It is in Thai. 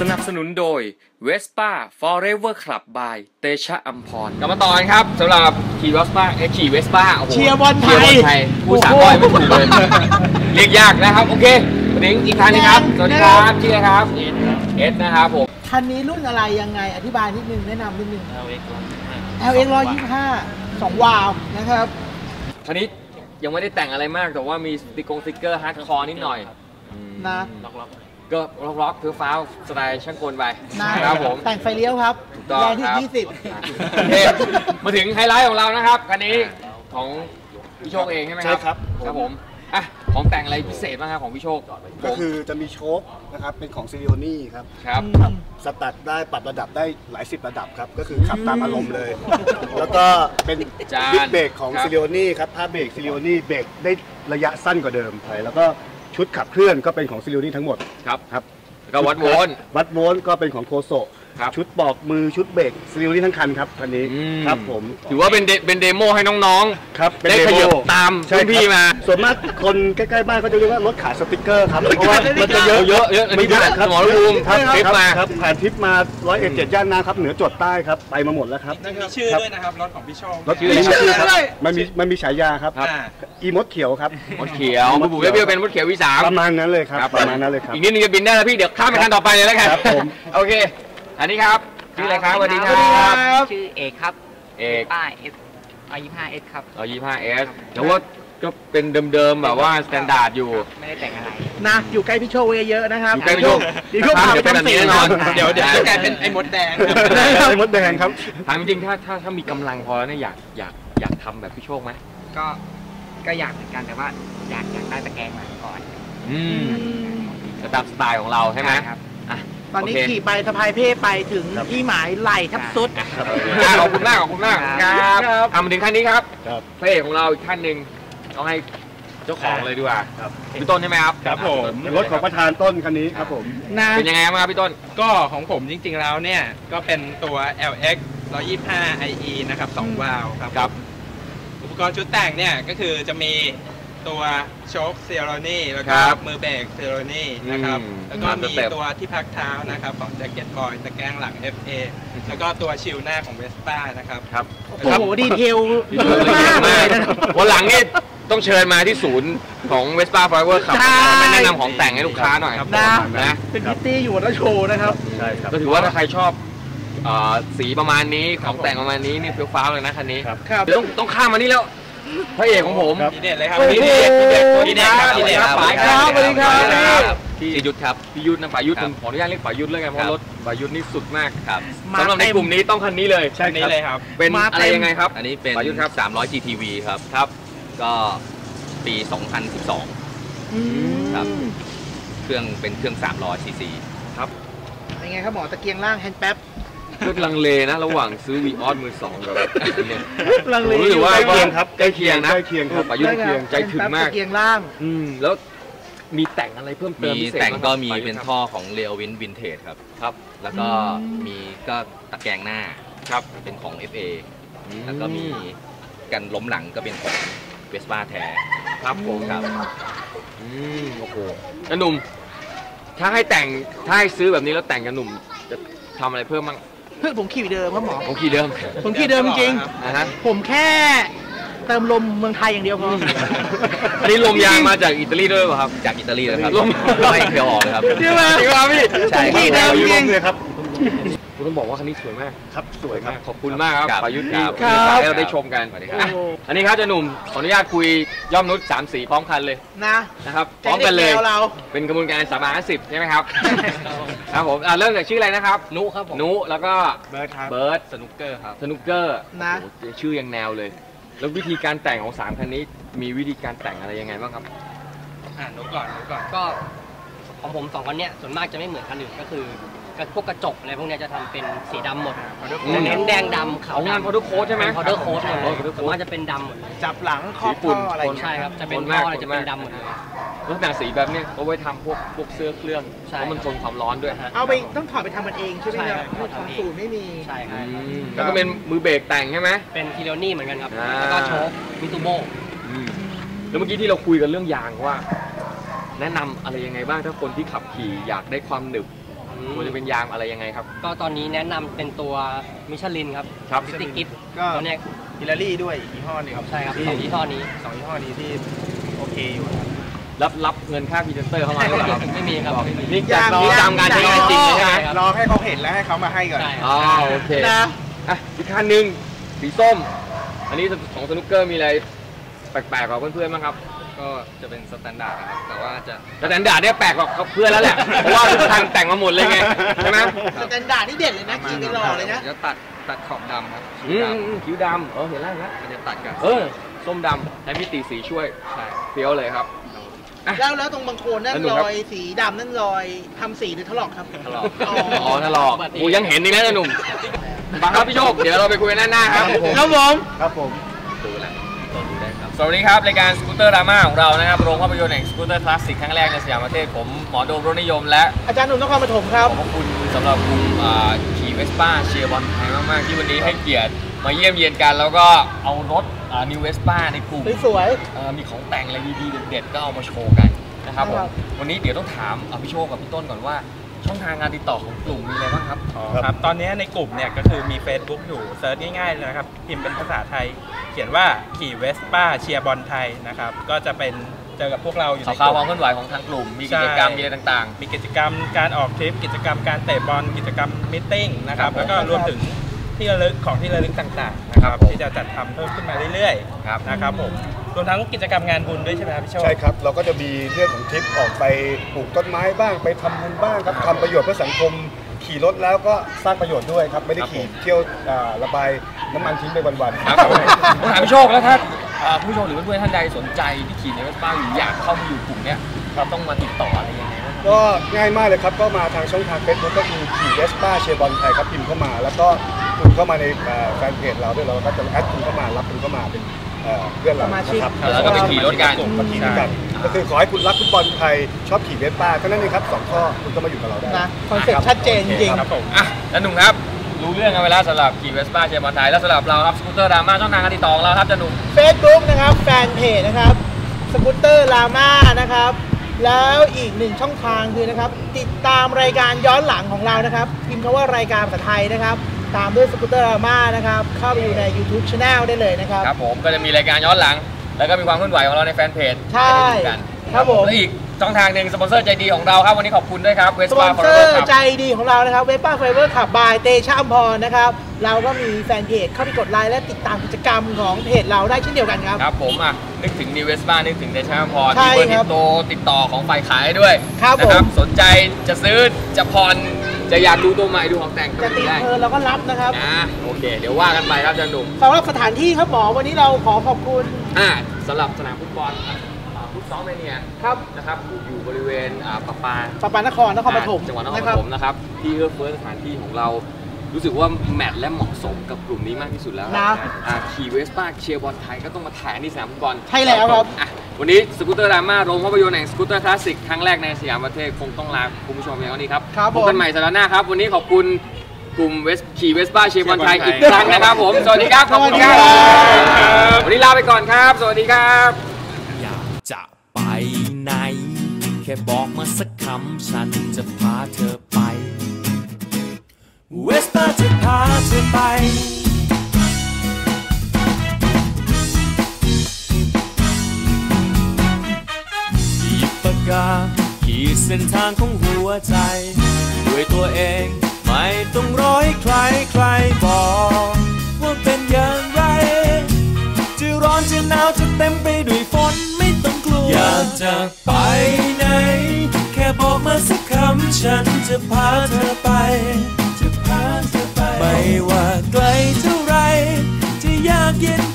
สนับสนุนโดย Vespa Forever Club by เตชะอัมพรกลับมาต่อกันครับสำหรับขี่ Vespa เอ้ยขี่ Vespa โอ้โหเชียร์บอลไทย เชียร์บอลไทยผู้สามร้อยไม่ถูกเลยเรียกยากนะครับ โอเควันนี้อีกครั้งหนึงครับ สวัสดีครับชื่ออะไรครับ เอสนะครับผม คันนี้รุ่นอะไรยังไง อธิบายนิดนึง แนะนำนิดนึง LX LX 125 2 วาล์วนะครับ คันนี้ยังไม่ได้แต่งอะไรมากแต่ว่ามีสติกงสติกเกอร์ฮาร์ดคอร์นิดหน่อยนะ ล็อกล็อ กก็ร็อกๆเพื่อฟ้าวสไตล์ช่างกลไปนะครับผม แต่งไฟเลี้ยวครับถูกต้องแรงที่ครับ20โอเคมาถึงไฮไลท์ของเรานะครับคันนี้ของพี่โชคเองใช่ไหมครับใช่ครับ ครับผมอะของแต่งอะไรพิเศษบ้างครับของพี่โชคก็คือจะมีโชคนะครับเป็นของซิลิโอนี่ครับครับครับสตัดได้ปรับระดับได้หลายสิบระดับครับ ก็คือขับตามอารมณ์เลย แล้วก็เป็นจานดิสเบรกของครับ ซิลิโอนี่ครับผ้าเบรกซิลิโอนี่เบรกได้ระยะสั้นกว่าเดิมไปแล้วก็ ชุดขับเคลื่อนก็เป็นของซิลิโอนี่ทั้งหมดครับ ครับ แล้วก็วัดโวลต์ วัดโวลต์ก็เป็นของโคโซ ครับ ชุดบอกมือชุดเบรกซิลิโอนี่ทั้งคันครับคันนี้อืม ครับผมถือว่าเป็นเดเป็นเดโมให้น้อง ครับเป็นได้เดขโมยับตามใช่รุ่นพี่มา ส่วนมากคนใกล้ๆบ้านเขาจะเรียกว่ารถขายสติกเกอร์ครับเพราะว่ามันจะเยอะ เยอะเยอะอันนี้ไม่ได้ครับสมรภูมิครับทริปมา ครับผ่านทริปมาร้อยเอ็ดเจ็ดย่านนาครับเหนือจดใต้ครับไปมาหมดแล้วครับมีชื่อด้วยนะครับรถของพี่โชครถชื่อ มีอะไรชื่อครับด้วยมันมีมันมีฉายาครับครับ อ่า อีมดเขียวครับ มดเขียวบุบุเบี้ยวๆเป็นมดเขียววีสาม ประมาณนั้นเลยครับ ครับ ประมาณนั้นเลยครับ อีกนิดนึงจะบินได้แล้วพี่เดี๋ยวข้ามไปคันต่อไปเลยแล้วกันครับผม โอเค อันนี้ครับชื่ออะไรครับสวัสดีครัสวัสดีครับบชื่อเอกครับเอกป้ายเอฟอายี่ห้าเอสครับเอา25 S แต่ว่าก็เป็นเดิมๆแบบว่าสแตนดาร์ดอยู่ ไม่ได้แต่งอะไร นะ อยู่ใกล้พี่โชคไว้เยอะๆนะครับ อยู่ใกล้พี่โชคเดี๋ยวพี่โชคพาไปเดี๋ยวเป็นแบบทำสีนี้แน่นอน เดี๋ยวเดี๋ยวจะกลายเป็นไอ้มดแดงครับไอ้มดแดงครับถามจริงๆถ้าถ้าถ้ามีกำลังพอแล้วเนี่ยอยากอยากอยากทำแบบพี่โชคไหมก็ก็อยากเหมือนกันแต่ว่าอยากอยากได้ตะแกรงมาก่อน อืมก็ตามสไตล์ของเราใช่ไหมครับอะ ตอนนี้โเค ขี่ไปสะพายเพ่ไปถึงครับที่หมายไหลทับสุด อะขอบคุณมากขอบคุณมากครับครับเอามาถึงขั้นนี้ครับครับ พระเอกของเราอีกท่านหนึ่งต้องให้เจ้าของเลยดีกว่าครับ พี่ต้นใช่ไหมครับครับผมรถของประธานต้นคันนี้ครับผม นะเป็นยังไงบ้างครับพี่ต้น ก็ของผมจริงๆแล้วเนี่ย ก็เป็นตัว LX 125 IE นะครับ 2 วาล์วครับ ครับ อุปกรณ์ชุดแต่งเนี่ย ก็คือจะมี ตัวโชคเซโรนี่แล้วก็ครับมือเบรกเซโรนี่นะครับ อืมแล้วก็ตามสมีเต็ปตัวที่พักเท้านะครับของแจ็คเก็ตบอยตะแกรงหลัง FA แล้วก็ตัวชิลหน้าของเวสป้านะครับ ครับ โอ้โห ดีเทลเยอะมากเลยนะครับ วันหลังนี่ต้องเชิญมาที่ศูนย์ของ Vespa Forever ขับใช่ ไปแนะนำของแต่งให้ลูกค้าหน่อยครับนะนะเป็นพิตตี้อยู่แล้วโชว์นะครับ ใช่ครับก็ถือว่าถ้าใครชอบเอ่อสีประมาณนี้ของแต่งประมาณนี้นี่เฟี้ยวฟ้าวเลยนะคันนี้ครับ ครับ เดี๋ยวต้องต้องข้ามมานี่แล้ว พระเอกของผมครับทีเด็ดเลยครับโอ้โหทีเด็ดทีเด็ดทีเด็ดครับทีเด็ดครับไปครับสวัสดีครับพี่ยุทธครับพี่ยุทธนะฝ่ายยุทธผมขออนุญาตเรียกฝ่ายยุทธเลยกันเพราะรถฝ่ายยุทธนี่สุดมากครับมาสำหรับในเต็มกลุ่มนี้ต้องคันนี้เลยใช่นี้เลยครับ เป็นมาอะไรเต็มยังไงครับ อันนี้เป็นประยุทธ์ครับ300 GTV ครับครับ ก็ปี 2012อืมครับเครื่องเป็นเครื่อง300 cc เป็นไงครับหมอตะเกียงล่างแฮนด์แป๊บ ก็ลังเลนะ ระหว่างซื้อวีออสมือสองกับเนี่ยลังเลผมรู้สึกว่าใกล้เคียงครับ ใกล้เคียงนะใกล้เคียงครับ ประยุทธ์ใจถึงมาก เกียงล่าง อืมแล้วมีแต่งอะไรเพิ่มเติมมีพิเศษแต่งบ้าก็มีประยุทธ์เป็นท่อของ r e a l Win Vintage ครับ ครับ แล้วก็มีก็ตะแกรงหน้าครับเป็นของ FA แล้วก็มีกันล้มหลังก็เป็นของ Vespa แท้ครับผมครับ อืมโอ้โหแล้วหนุ่ม ถ้าให้แต่งถ้าให้ซื้อแบบนี้แล้วแต่งกับหนุ่ม จะทำอะไรเพิ่มบ้าง พื่อผมขี่เดิมครับหมอ ผมขี่เดิม ผมขี่เดิมจริงนะฮะ ผมแค่เติมลมเมืองไทยอย่างเดียวพออันนี้ลมยางมาจากอิตาลีด้วยเปล่ะครับ จากอิตาลีนะครับล้มไม่เคยออกเลยครับใช่ไหมจริงป่ะพี่ใช่ผมขี่เดิมจริง เลยครับคุณ ต้องบอกว่าคันนี้สวยมากครับสวยครับขอบคุณมากครับครับประยุทธ์ครัที่บให้เราได้ชมกันสวัสดีโอ้ครับโหอันนี้ครับเจะหนุ่มขออนุญาตคุยย่อมนุชสามสีพร้อมคันเลยนะนะครับพร้อมกันเลยใจด็แวเราเป็นกระบวนการสามารถสิบใช่ไหมครับครับผมอะเริ่มจากชื่ออะไรนะครับ นุครับผมนุแล้วก็เบิร์ดครับเบิร์ดสนุกเกอร์ครับสนุกเกอร์นะโอ้โหชื่อยังแนวเลย แล้ววิธีการแต่งของสามคันนี้มีวิธีการแต่งอะไรยังไงบ้างครับอ่านุก่อนนุก่อนก็ของผมสองคนเนี้ยส่วนมากจะไม่เหมือนคันอื่นก็คือ พวกกระจกอะไรพวกเนี้ยจะทำเป็นสีดำหมดอืมเน้นแดงดำขาวเอางานพอทุกโค้ดใช่ไหมพาวเดอร์โค้ดอ๋อ powder ส่วนมากจะเป็นดำหมดเลยจับหลังครอบสีฝุ่นท่ออะไรคนใช่ครับ จะเป็นคนท่มากออะไรคนจะเป็นมากดำหมดเลย ลักษณะสีแบบเนี้ยเอาไว้ทำพวกพวกเสื้อเครื่องใช่ เพราะมันทนความร้อนด้วยเอาไปต้องถอดไปทำมันเองใช่ไหมใช่คครัรับบของศูนย์ไม่มี ใช่ครับอืมแล้วก็เป็นมือเบรกแต่งใช่ไหม เป็นคิโรนี่เหมือนกันครับ อ่า แล้วก็โชคมิตูโบอืมแล้วเมื่อกี้ที่เราคุยกันเรื่องยางว่า แนะนำอะไรยังไงบ้างถ้าคนที่ขับขี่อยากได้ความหนึบอืม ควรจะเป็นยางอะไรยังไงครับ ก็ตอนนี้แนะนำเป็นตัวมิชลินครับครับ ซิตี้กิฟก็ตัวเนี้ยฮิลลารี่ด้วยอีกยี่ห้อหนึงใช่ครับที่สองยี่ห้อนี้สองยี่ห้อนี้ที่โอเคอยู่ครับ รับรับเงินค่าพรีเซนเตอร์เข้ามาหรือเปล่าครับไม่มีครับไม่มี นี่การนี่ตามการใช้งานจริงเลยใช่ไหมครับรอให้เขาเห็นแล้วให้เขามาให้ก่อน ใช่คอ๋รัอบโอเคอะอีกคันหนึ่งสีส้ม อันนี้ของสนุกเกอร์มีอะไรแปลกๆกว่าเพื่อนๆบ้างครับ ก็จะเป็นสแตนดาร์ดนะครับแต่ว่าจะแต่แตนดาร์ดเนี่ยแปลกกว่าเพื่อนแล้วแหละ เพราะว่าทุกคันแต่งมาหมดเลยไงใช่ไหมสแตนดาร์ดนี่เด่นเลยนะขี่กันหล่อเลยนะจะตัดตัดขอบดำครับอืสีมดอืมคิ้วดำเออเห็นแล้วเห็นแล้วำมันจะตัดกับเออส้มดำใช้มิติสีช่วยใช่เฟี้ยวเลยครับแล้วแล้วตรงบางโคนนั่นสนุกรครับอยสีดำนั่นรอยทำสีหรือถลอกครับถลอกอ๋ออ๋อถ้าหลอกกูยังเห็นนี่นะหนุ่มบังครับพี่โชคเดี๋ยวเราไปคุยกันหน้าๆครับครับผมครับผม สวัสดีครับรายการสกูตเตอร์ดราม่าของเรานะครับโรงภาพยนตร์แห่งสกูตเตอร์คลาสสิกครั้งแรกในสยามประเทศผมหมอโดมรถนิยมและอาจารย์หนุ่มนครปฐมครับขอบคุณสำหรับกลุ่มอ่าขี่เวสป้าเชียร์บอลไทยมาก ๆ ที่วันนี้ให้เกียรติมาเยี่ยมเยียนกัน แล้วก็เอารถนิวเวสป้าในกลุ่ม สวย เอ่อมีของแต่งอะไรดีๆเด็ดๆก็เอามาโชว์กันนะครับผมครับวันนี้เดี๋ยวต้องถามอะพี่โชคกับพี่ต้นก่อนว่า ช่องทางการติดต่อของกลุ่มมีอะไรบ้างครับ อ๋อครับ ตอนนี้ในกลุ่มเนี่ยก็คือมี Facebook อยู่เซิร์ชง่ายๆเลยนะครับ พิมพ์เป็นภาษาไทย เขียนว่าขี่เวสป้าเชียร์บอลไทยนะครับ ก็จะเป็นเจอกับพวกเราอยู่ในข่าวกข่าวลุ่ความม เคลื่อนไหวของทางกลุ่ม มีกิจกรรมมีอะไรต่าง มีกิจกรรมการออกทริป กิจกรรมการเตะบอล กิจกรรมมิทติ้งนะครับแล้วก็รวมถึงที่ระลึกของที่ระลึกต่างๆนะคครัรับบผมที่จะจัดทำเพิ่มขึ้นมาเรื่อยๆครับ ๆนะครับผม รวมทั้งกิจกรรมงานบุญด้วยใช่ไหมครับพี่โชค ใช่ครับ เราก็จะมีเรื่องของทริปออกไปปลูกต้นไม้บ้างไปทำบุญบ้างครับทำประโยชน์เพื่อสังคม ขี่รถแล้วก็สร้างประโยชน์ด้วยครับ ไม่ได้ขี่เที่ยวอ่าระบายน้ำมันทิ้งไปวันๆ ครับผมผมถามพี่โชคแล้วถ้าอ่าผู้ชมหรือเพื่อนๆท่านใดสนใจที่ขี่ในเวสป้าอยู่อยากเข้ามาอยู่กลุ่มเนี้ยครับ ต้องมาติดต่ออะไรยังไงบ้างครับก็ง่ายมากเลยครับ ก็มาทางช่องทางเฟซบุ๊กก็คือขี่เวสป้าเชียร์บอลไทยครับพิมพ์เข้ามา แล้วก็ คุณเข้ามาในเอ่อแฟนเพจเราด้วยเราก็จะแอดคุณเข้ามารับคุณเข้ามาเป็นเอ่อเพื่อนเราสมาชิกนะครับแล้วก็ไปขี่รถกันมาขี่ด้วยกันก็คือขอให้คุณรักฟุตบอลไทยชอบขี่เวสป้าแค่นั้นเองครับสองข้อคุณก็มาอยู่กับเราได้นะคอนเซ็ปต์ชัดเจนจริงครับผมอะแล้วหนุ่มครับรู้เรื่องกันไปแล้วสำหรับขี่เวสป้าเชียร์บอลไทยแล้วสำหรับเราครับสกูตเตอร์ดราม่าช่องทางการติดต่อของเราครับจะหนุ่มๆ Facebook นะครับแฟนเพจนะครับสกูตเตอร์ลาม่านะครับแล้วอีกหนึ่งช่องทางคือนะครับ ติดตามรายการย้อนหลังของเรานะครับ พิมพ์คำว่ารายการภาษาไทยนะครับ ตามด้วยสกูตเตอร์ลาม่านะครับ เข้าไปดูใน YouTube Channel ได้เลยนะครับ ครับผมก็จะมีรายการย้อนหลัง แล้วก็มีความเคลื่อนไหวของเราในแฟนเพจใช่ ห้ได้ดูกันครับผม และอีกช่องทางหนึ่งสปอนเซอร์ใจดีของเราครับวันนี้ขอบคุณด้วยครับเวสสปอป้านฟอเซร์อเวอร์ร์ใจดีของเรานะครับเวป้าไฟเบอร์ขับบายเตชะอัมพรนะครับ เราก็มีแฟนเพจเข้าไปกดไลค์และติดตามกิจกรรมของเพจเราได้เช่นเดียวกันครับ ครับผมอะนึกถึงนิวเวสป้านึกถึงเดชาพรใช่มีเบอร์คติรับดต่อติดต่อของฝ่ายขายด้วยครับนะผม สนใจจะซื้อจะผ่อน จะอยากดูตัวใหม่ดูของแต่งก็จะดูติดได้เพลินเราก็รับนะครับนะโอเค เดี๋ยวว่ากันไปครับอาจารย์หนุ่มสำหรับสถานที่ครับหมอวันนี้เราขอขอบคุณอ่าสำหรับสนามฟุตบอลอ่าฟุตซอลแมเนียครับนะครับอยู่บริเวณอ่าปะปาปปานครนครปฐมจังหวัดนครนะปครับฐมนะครับที่เอื้อเฟื้อสถานที่ของเรารู้สึกว่าแมทและเหมาะสมกับกลุ่มนี้มากที่สุดแล้วนะอ่าขี่เวสป้าเชียร์บอลไทยก็ต้องมาถ่ายที่สนามฟุตบอลใช่แล้วครับอะ วันนี้สกูตเตอร์ดราม่าโรงภาพยนตร์แห่งสกูตเตอร์คลาสสิกครั้งแรกในสยามประเทศคงต้องลาคุณผู้ชมเพียงเท่านี้ครับครับพผม บกันใหม่สัปดาห์หน้าครับ วันนี้ขอบคุณกลุ่มเวสขี่เวสป้าเชียร์บอลไทยเชีอียกร์บอลไทยครั้งนะครับผม สวัสดีครับ ขอบคุณครับสวัสดีครับ วันนี้ลาไปก่อนครับ สวัสดีครับ อยากจะไปไหน แค่บอกมาสักคำฉันจะพาเธอไป เวสป้าจะพาเธอไป เส้นทางของหัวใจ ด้วยตัวเองไม่ต้องร้อยใครใครบอก ว่าเป็นอย่างไร จะร้อนจะหนาวจะเต็มไปด้วยฝนไม่ต้องกลัว อยากจะไปไหน แค่บอกมาสักคำฉันจะพาเธอไป จะพาเธอไป ไม่ว่าไกลเท่าไร จะยากเย็น